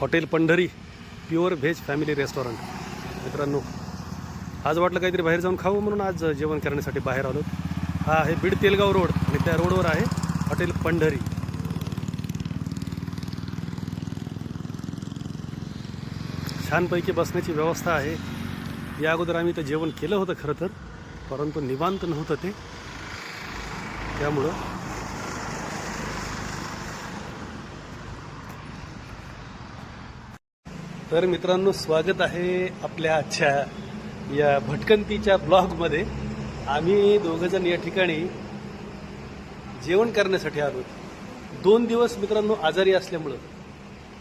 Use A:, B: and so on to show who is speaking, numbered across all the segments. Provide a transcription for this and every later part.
A: Hotel Pandhari pure veg family restaurant. मित्रांनो आज वाटलं काहीतरी बाहेर जाऊन खाऊ म्हणून आज जेवण करण्यासाठी बाहेर आलो. हा आहे बीड तेलगाव रोड आणि त्या रोडवर आहे हॉटेल पंढरी. छानपैकी बसण्याची व्यवस्था आहे. या अगोदर आम्ही इथं जेवण केलं होतं खरं तर परंतु निवांत नव्हतं ते. त्यामुळं तर मित्रांनो स्वागत आहे आपल्या आजच्या या भटकंतीच्या ब्लॉगमध्ये. आम्ही दोघंजण या ठिकाणी जेवण करण्यासाठी आलो. दोन दिवस मित्रांनो आजारी असल्यामुळं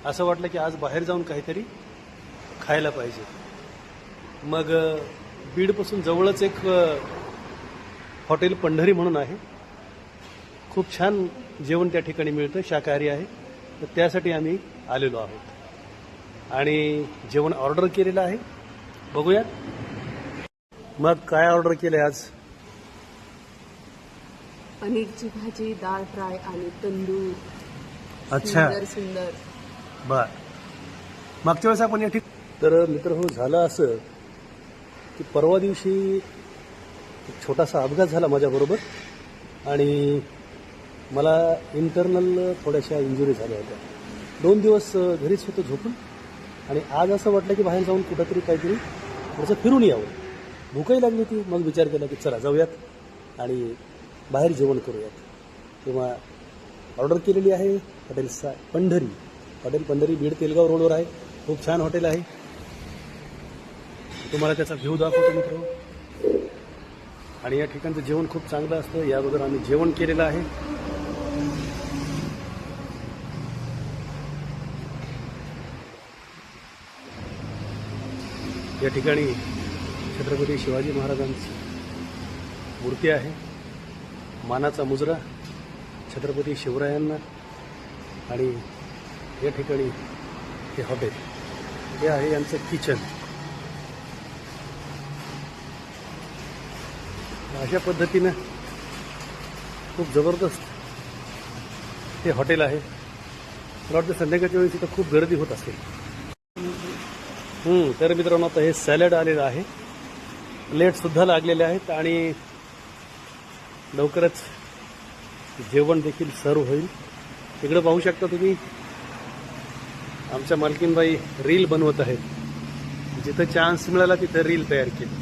A: असं वाटलं की आज बाहेर जाऊन काहीतरी खायला पाहिजे. मग बीडपासून जवळच एक हॉटेल पंढरी म्हणून आहे. खूप छान जेवण त्या ठिकाणी मिळतं शाकाहारी आहे. तर त्यासाठी आम्ही आलेलो आहोत. आणि जेवण ऑर्डर केलेलं आहे. बघूया मग काय ऑर्डर केलं आज?
B: पनीरची भाजी डाळ फ्राय आणि तंदूर.
A: अच्छा.
B: सुंदर
A: बर. मागच्या वेळेस आपण या ठिक तर मित्र हो झालं असं की परवा दिवशी एक छोटासा अपघात झाला माझ्याबरोबर आणि मला इंटरनल थोड्याशा इंजुरी झाल्या होत्या. दोन दिवस घरीच होतो झोपून. आणि आज असं वाटलं की बाहेर जाऊन कुठंतरी काहीतरी थोडंसं फिरून यावं. भूकही लागली ती मग विचार केला की चला जाऊयात आणि बाहेर जेवण करूयात. किंवा ऑर्डर केलेली आहे हॉटेल सा पंढरी. हॉटेल पंढरी बीड तेलगाव रोडवर आहे. खूप छान हॉटेल आहे. तुम्हाला त्याचा व्ह्यू दाखवतो मित्र. आणि या ठिकाणचं जेवण खूप चांगलं असतं. या अगोदर आम्ही जेवण केलेलं आहे. या ठिकाणी छत्रपती शिवाजी महाराजांची मूर्ती आहे. मानाचा मुजरा छत्रपती शिवरायांना आणि या ठिकाणी हे हॉटेल. हे आहे यांचं किचन. अशा पद्धतीनं खूप जबरदस्त हे हॉटेल आहे. मला वाटतं संध्याकाळच्या वेळेस इथं खूप गर्दी होत असेल. तर मित्रांनो आता हे सॅलड आलेलं आहे. प्लेट सुद्धा लागलेले आहेत आणि लवकरच जेवण देखील सर्व होईल. तिकडे पाहू शकता तुम्ही आमच्या मालकीनबाई रील बनवत आहेत. जिथं चान्स मिळाला तिथं रील तयार केली.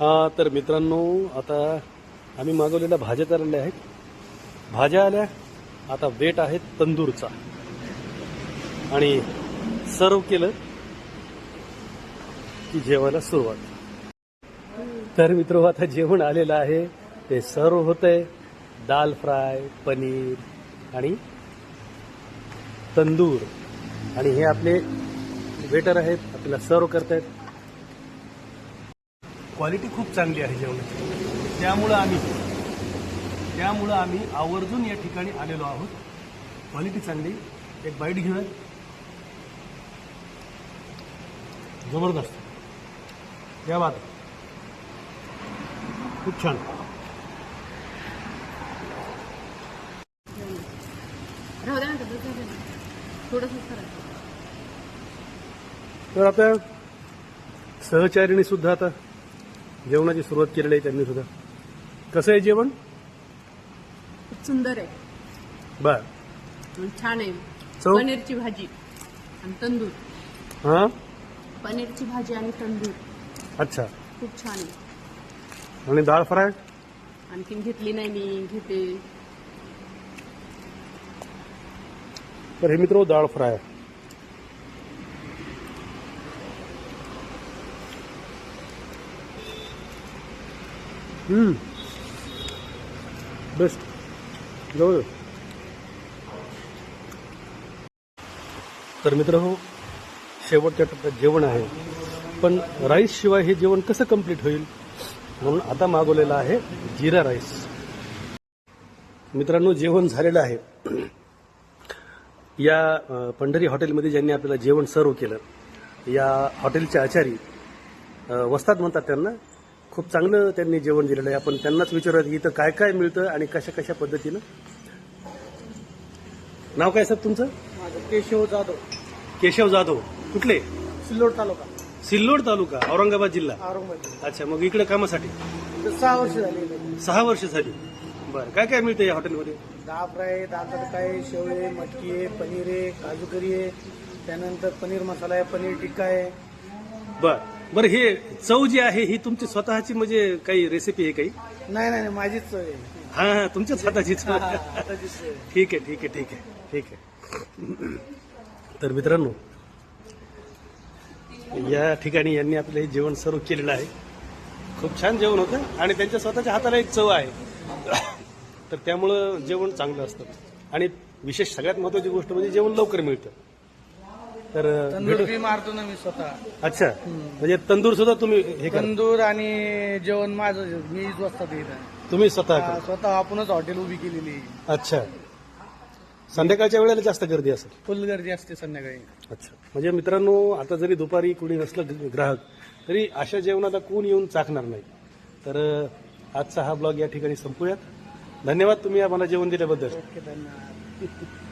A: हा तर मित्रांनो आता आम्ही मागवलेल्या भाज्या तर आलेल्या आहेत. भाज्या आल्या आता वेट आहे तंदूरचा. आणि सर्व केलं की जेवायला सुरुवात. तर मित्र आता जेवण आलेलं आहे. ते सर्व होतंय. दाल फ्राय पनीर आणि तंदूर. आणि हे आपले वेटर आहेत. आपल्याला सर्व करतायत. क्वालिटी खूप चांगली आहे जेवणाची. त्यामुळं आम्ही त्यामुळं आम्ही आवर्जून या ठिकाणी आलेलो आहोत. क्वालिटी चांगली. एक बाईट घेऊया जबरदस्त. या बात खूप छान. तर आता सहचारिणी सुद्धा आता जेवणाची सुरुवात केलेली आहे त्यांनी सुद्धा. कसं आहे जेवण?
B: खूप सुंदर आहे.
A: बर.
B: छान आहे.
A: चव?
B: पनीरची भाजी आणि तंदूर.
A: हां?
B: पनीरची भाजी आणि तंदूर.
A: अच्छा.
B: खूप छान आहे.
A: आणि डाळ फ्राय?
B: आणखीन घेतली नाही मी घेते.
A: तर हे मित्र डाळ फ्राय. हम्म. बेस्ट जवळ. तर मित्र हो शेवटच्या टप्प्यात जेवण आहे. पण राईस शिवाय हे जेवण कसं कंप्लीट होईल? म्हणून आता मागवलेलं आहे जिरा राईस मित्रांनो जेवण झालेलं आहे. या पंढरी हॉटेलमध्ये ज्यांनी आपल्याला जेवण सर्व केलं या हॉटेलचे आचारी अ, वस्ताद म्हणतात त्यांना खूप चांगलं त्यांनी जेवण दिलेलं आहे. आपण त्यांनाच विचारूयात की इथं काय काय मिळतं आणि कशा कशा पद्धतीनं. नाव काय सर तुमचं?
C: केशव जाधव.
A: केशव जाधव. कुठले?
C: सिल्लोड तालुका.
A: सिल्लोड तालुका औरंगाबाद जिल्हा.
C: औरंगाबाद
A: अच्छा मग इकडे कामासाठी?
C: इथं सहा वर्ष झाली.
A: सहा वर्ष झाली बरं काय काय मिळतं या हॉटेलमध्ये?
C: दहा फ्राय दाल तडका आहे शेवळे आहे, मटकी आहे पनीर आहे काजू करी आहे त्यानंतर पनीर मसाला आहे पनीर टिक्का आहे
A: बर बरं हे चव जी आहे ही तुमची स्वतःची म्हणजे काही रेसिपी आहे काही?
C: नाही नाही नाही, माझीच चव आहे.
A: हा हा तुमच्या स्वतःचीच
C: हा, आताचीच चव आहे.
A: ठीक आहे ठीक आहे ठीक आहे ठीक आहे. तर मित्रांनो या ठिकाणी यांनी आपलं हे जेवण सर्व केलेलं आहे. खूप छान जेवण होतं आणि त्यांच्या स्वतःच्या हाताला एक चव आहे. तर त्यामुळं जेवण चांगलं असतं. आणि विशेष सगळ्यात महत्वाची गोष्ट म्हणजे जेवण लवकर मिळतं. तर
C: तंदूर मारतो ना मी स्वतः.
A: अच्छा. म्हणजे तंदूर सुद्धा तुम्ही हे
C: तंदूर आणि जेवण माझं मी स्वतः इथं.
A: तुम्ही स्वतः
C: स्वतः आपणच हॉटेल उभी केलेली आहे.
A: अच्छा. संध्याकाळच्या वेळेला जास्त गर्दी असेल.
C: फुल गर्दी असते संध्याकाळी.
A: अच्छा. म्हणजे मित्रांनो आता जरी दुपारी कुणी नसलं ग्राहक तरी अशा जेवणाला कोण येऊन चाकणार नाही. तर आजचा हा ब्लॉग या ठिकाणी संपूयात. धन्यवाद तुम्ही आम्हाला जेवण दिल्याबद्दल.
C: ओके धन्यवाद.